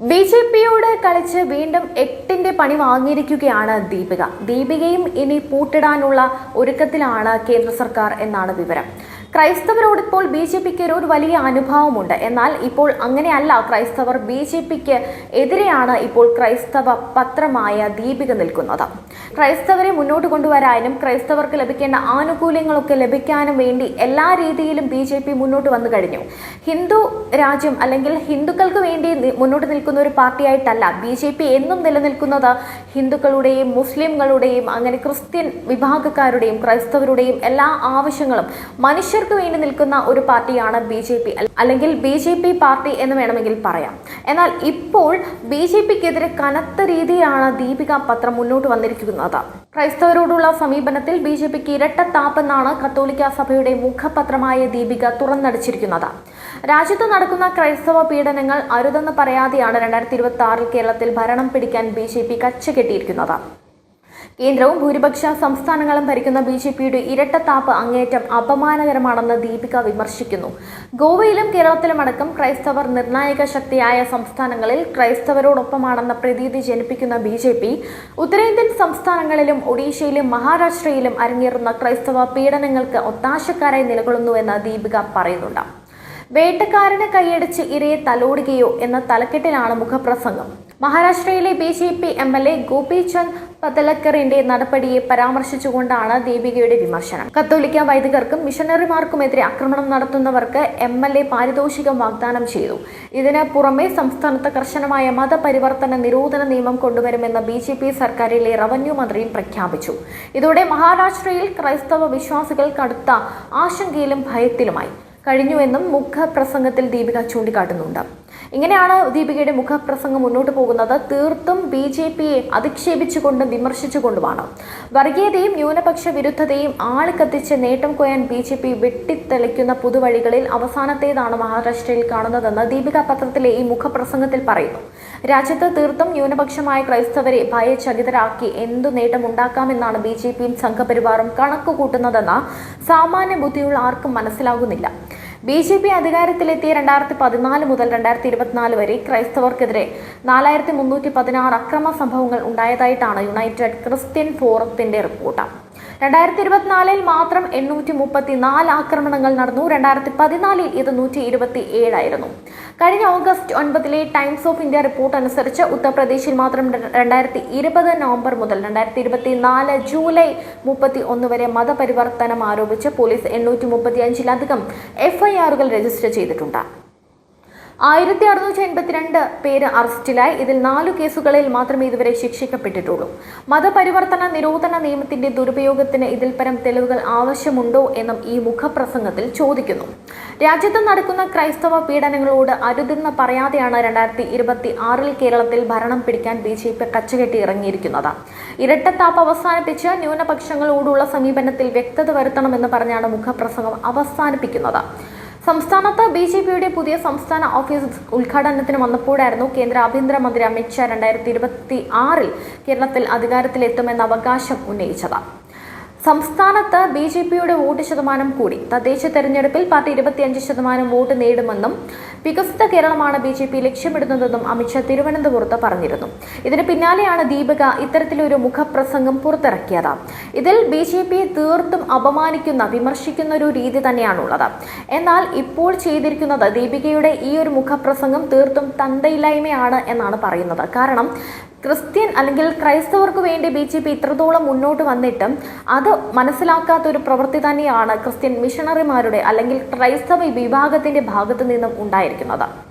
B J പിയോട് കളിച്ച് വീണ്ടും എട്ടിന്റെ പണി വാങ്ങിയിരിക്കുകയാണ് ദീപിക. ദീപികയും ഇനി പൂട്ടിടാനുള്ള ഒരുക്കത്തിലാണ് കേന്ദ്ര സർക്കാർ എന്നാണ് വിവരം. ക്രൈസ്തവരോട് ഇപ്പോൾ ബി ജെ പിക്ക് ഒരു വലിയ അനുഭവമുണ്ട്. എന്നാൽ ഇപ്പോൾ അങ്ങനെയല്ല ക്രൈസ്തവർ ബി ജെ പിക്ക് എതിരെയാണ് ഇപ്പോൾ ക്രൈസ്തവ പത്രമായ ദീപിക നിൽക്കുന്നത്. ക്രൈസ്തവരെ മുന്നോട്ട് കൊണ്ടുവരാനും ക്രൈസ്തവർക്ക് ലഭിക്കേണ്ട ആനുകൂല്യങ്ങളൊക്കെ ലഭിക്കാനും വേണ്ടി എല്ലാ രീതിയിലും ബി ജെ പി മുന്നോട്ട് വന്നു കഴിഞ്ഞു. ഹിന്ദു രാജ്യം അല്ലെങ്കിൽ ഹിന്ദുക്കൾക്ക് വേണ്ടി മുന്നോട്ട് നിൽക്കുന്ന ഒരു പാർട്ടിയായിട്ടല്ല ബി ജെ പി എന്നും നിലനിൽക്കുന്നത്. ഹിന്ദുക്കളുടെയും മുസ്ലിംകളുടെയും അങ്ങനെ ക്രിസ്ത്യൻ വിഭാഗക്കാരുടെയും ക്രൈസ്തവരുടെയും എല്ലാ ആവശ്യങ്ങളും മനുഷ്യർക്ക് വേണ്ടി നിൽക്കുന്ന ഒരു പാർട്ടിയാണ് ബി ജെ പി. അല്ലെങ്കിൽ ബി ജെ പി പാർട്ടി എന്ന് വേണമെങ്കിൽ പറയാം. എന്നാൽ ഇപ്പോൾ ബി ജെ പിക്കെതിരെ കനത്ത രീതിയിലാണ് ദീപിക പത്രം മുന്നോട്ട് വന്നിരിക്കുന്നത്. ക്രൈസ്തവരോടുള്ള സമീപനത്തിൽ ബി ജെ പിക്ക് ഇരട്ടത്താപ്പെന്നാണ് കത്തോലിക്ക സഭയുടെ മുഖപത്രമായ ദീപിക തുറന്നടിച്ചിരിക്കുന്നത്. രാജ്യത്ത് നടക്കുന്ന ക്രൈസ്തവ പീഡനങ്ങൾ അരുതെന്ന് പറയാതെയാണ് രണ്ടായിരത്തി ഇരുപത്തി ആറിൽ കേരളത്തിൽ ഭരണം പിടിക്കാൻ ബി ജെ പി കച്ചകെട്ടിയിരിക്കുന്നത്. കേന്ദ്രവും ഭൂരിപക്ഷ സംസ്ഥാനങ്ങളും ഭരിക്കുന്ന ബി ജെ പിയുടെ ഇരട്ടത്താപ്പ് അങ്ങേറ്റം അപമാനകരമാണെന്ന് ദീപിക വിമർശിക്കുന്നു. ഗോവയിലും കേരളത്തിലും അടക്കം ക്രൈസ്തവർ നിർണായക ശക്തിയായ സംസ്ഥാനങ്ങളിൽ ക്രൈസ്തവരോടൊപ്പമാണെന്ന പ്രതീതി ജനിപ്പിക്കുന്ന ബി ജെ പി ഉത്തരേന്ത്യൻ സംസ്ഥാനങ്ങളിലും ഒഡീഷയിലും മഹാരാഷ്ട്രയിലും അരങ്ങേറുന്ന ക്രൈസ്തവ പീഡനങ്ങൾക്ക് ഒത്താശക്കാരായി നിലകൊള്ളുന്നുവെന്ന് ദീപിക പറയുന്നുണ്ട്. വേട്ടക്കാരനെ കൈയടിച്ച് ഇരയെ തലോടുകയോ എന്ന തലക്കെട്ടിലാണ് മുഖപ്രസംഗം. മഹാരാഷ്ട്രയിലെ B J P M L A Gopichand പതലക്കറിന്റെ നടപടിയെ പരാമർശിച്ചുകൊണ്ടാണ് ദീപികയുടെ വിമർശനം. കത്തോലിക്ക വൈദികർക്കും മിഷണറിമാർക്കുമെതിരെ ആക്രമണം നടത്തുന്നവർക്ക് എം എൽ എ പാരിതോഷികം വാഗ്ദാനം ചെയ്തു. ഇതിന് പുറമെ സംസ്ഥാനത്ത് കർശനമായ മതപരിവർത്തന നിരോധന നിയമം കൊണ്ടുവരുമെന്ന് ബി ജെ പി സർക്കാരിലെ റവന്യൂ മന്ത്രിയും പ്രഖ്യാപിച്ചു. ഇതോടെ മഹാരാഷ്ട്രയിൽ ക്രൈസ്തവ വിശ്വാസികൾ കടുത്ത ആശങ്കയിലും ഭയത്തിലുമായി. കഴിഞ്ഞുവെന്നും മുഖപ്രസംഗത്തിൽ ദീപിക ചൂണ്ടിക്കാട്ടുന്നുണ്ട്. ഇങ്ങനെയാണ് ദീപികയുടെ മുഖപ്രസംഗം മുന്നോട്ട് പോകുന്നത്. തീർത്തും ബി ജെ പിയെ അധിക്ഷേപിച്ചുകൊണ്ടും വിമർശിച്ചുകൊണ്ടുമാണ്. വർഗീയതയും ന്യൂനപക്ഷ വിരുദ്ധതയും ആളിക്കത്തിച്ച് നേട്ടം കൊയ്യാൻ ബി ജെ പി വെട്ടിത്തെളിക്കുന്ന പുതുവഴികളിൽ അവസാനത്തേതാണ് മഹാരാഷ്ട്രയിൽ കാണുന്നതെന്ന് ദീപിക പത്രത്തിലെ ഈ മുഖപ്രസംഗത്തിൽ പറയുന്നു. രാജ്യത്ത് തീർത്തും ന്യൂനപക്ഷമായ ക്രൈസ്തവരെ ഭയചകിതരാക്കി എന്തു നേട്ടമുണ്ടാക്കാമെന്നാണ് ബി ജെ പിയും സംഘപരിവാറും കണക്കുകൂട്ടുന്നതെന്ന് സാമാന്യ ബുദ്ധിയുള്ള ആർക്കും മനസ്സിലാകുന്നില്ല ബി ജെ പി അധികാരത്തിലെത്തിയ രണ്ടായിരത്തി പതിനാല് മുതൽ രണ്ടായിരത്തി ഇരുപത്തിനാല് വരെ ക്രൈസ്തവർക്കെതിരെ നാലായിരത്തി മുന്നൂറ്റി പതിനാറ് അക്രമ സംഭവങ്ങൾ ഉണ്ടായതായിട്ടാണ് യുണൈറ്റഡ് ക്രിസ്ത്യൻ ഫോറത്തിന്റെ റിപ്പോർട്ട്. രണ്ടായിരത്തി ഇരുപത്തിനാലിൽ മാത്രം എണ്ണൂറ്റി മുപ്പത്തി നാല് ആക്രമണങ്ങൾ നടന്നു. രണ്ടായിരത്തി പതിനാലിൽ ഇത് നൂറ്റി ഇരുപത്തി ഏഴായിരുന്നു കഴിഞ്ഞ ഓഗസ്റ്റ് ഒൻപതിലെ ടൈംസ് ഓഫ് ഇന്ത്യ റിപ്പോർട്ട് അനുസരിച്ച് ഉത്തർപ്രദേശിൽ മാത്രം രണ്ടായിരത്തി ഇരുപത് നവംബർ മുതൽ രണ്ടായിരത്തി ഇരുപത്തി നാല് ജൂലൈ മുപ്പത്തി ഒന്ന് വരെ മതപരിവർത്തനം ആരോപിച്ച് പോലീസ് എണ്ണൂറ്റി മുപ്പത്തി അഞ്ചിലധികം എഫ്ഐആറുകൾ രജിസ്റ്റർ ചെയ്തിട്ടുണ്ട്. ആയിരത്തി അറുന്നൂറ്റി എൺപത്തിരണ്ട് പേര് അറസ്റ്റിലായി. ഇതിൽ നാലു കേസുകളിൽ മാത്രമേ ഇതുവരെ ശിക്ഷിക്കപ്പെട്ടിട്ടുള്ളൂ. മതപരിവർത്തന നിരോധന നിയമത്തിന്റെ ദുരുപയോഗത്തിന് ഇതിൽ പരം തെളിവുകൾ ആവശ്യമുണ്ടോ എന്നും ഈ മുഖപ്രസംഗത്തിൽ ചോദിക്കുന്നു. രാജ്യത്ത് നടക്കുന്ന ക്രൈസ്തവ പീഡനങ്ങളോട് അരുതെന്ന് പറയാതെയാണ് രണ്ടായിരത്തി ഇരുപത്തി ആറിൽ കേരളത്തിൽ ഭരണം പിടിക്കാൻ ബി ജെ പി കച്ചുകെട്ടി ഇറങ്ങിയിരിക്കുന്നത്. ഇരട്ടത്താപ്പ് അവസാനിപ്പിച്ച് ന്യൂനപക്ഷങ്ങളോടുള്ള സമീപനത്തിൽ വ്യക്തത വരുത്തണമെന്ന് പറഞ്ഞാണ് മുഖപ്രസംഗം അവസാനിപ്പിക്കുന്നത്. സംസ്ഥാനത്ത് ബി ജെ പിയുടെ പുതിയ സംസ്ഥാന ഓഫീസ് ഉദ്ഘാടനത്തിന് വന്നപ്പോഴായിരുന്നു കേന്ദ്ര ആഭ്യന്തരമന്ത്രി അമിത്ഷാ രണ്ടായിരത്തി ഇരുപത്തി ആറിൽ കേരളത്തിൽ അധികാരത്തിലെത്തുമെന്ന അവകാശം ഉന്നയിച്ചത്. സംസ്ഥാനത്ത് ബി ജെ പിയുടെ വോട്ട് ശതമാനം കൂടി. തദ്ദേശ തെരഞ്ഞെടുപ്പിൽ പാർട്ടി ഇരുപത്തിയഞ്ച് ശതമാനം വോട്ട് നേടുമെന്നും വികസിത കേരളമാണ് ബി ജെ പി ലക്ഷ്യമിടുന്നതെന്നും അമിത്ഷാ തിരുവനന്തപുരത്ത് പറഞ്ഞിരുന്നു. ഇതിന് പിന്നാലെയാണ് ദീപിക ഇത്തരത്തിലൊരു മുഖപ്രസംഗം പുറത്തിറക്കിയത്. ഇതിൽ ബി ജെ പിയെ തീർത്തും അപമാനിക്കുന്ന വിമർശിക്കുന്ന ഒരു രീതി തന്നെയാണുള്ളത്. എന്നാൽ ഇപ്പോൾ ചെയ്തിരിക്കുന്നത് ദീപികയുടെ ഈ ഒരു മുഖപ്രസംഗം തീർത്തും തന്തയില്ലായ്മയാണ് എന്നാണ് പറയുന്നത്. കാരണം ക്രിസ്ത്യൻ അല്ലെങ്കിൽ ക്രൈസ്തവർക്ക് വേണ്ടി ബി ജെ പി ഇത്രത്തോളം മുന്നോട്ട് വന്നിട്ടും അത് മനസ്സിലാക്കാത്ത ഒരു പ്രവൃത്തി തന്നെയാണ് ക്രിസ്ത്യൻ മിഷണറിമാരുടെ അല്ലെങ്കിൽ ക്രൈസ്തവ വിഭാഗത്തിന്റെ ഭാഗത്തു നിന്നും ഉണ്ടായിരിക്കുന്നത്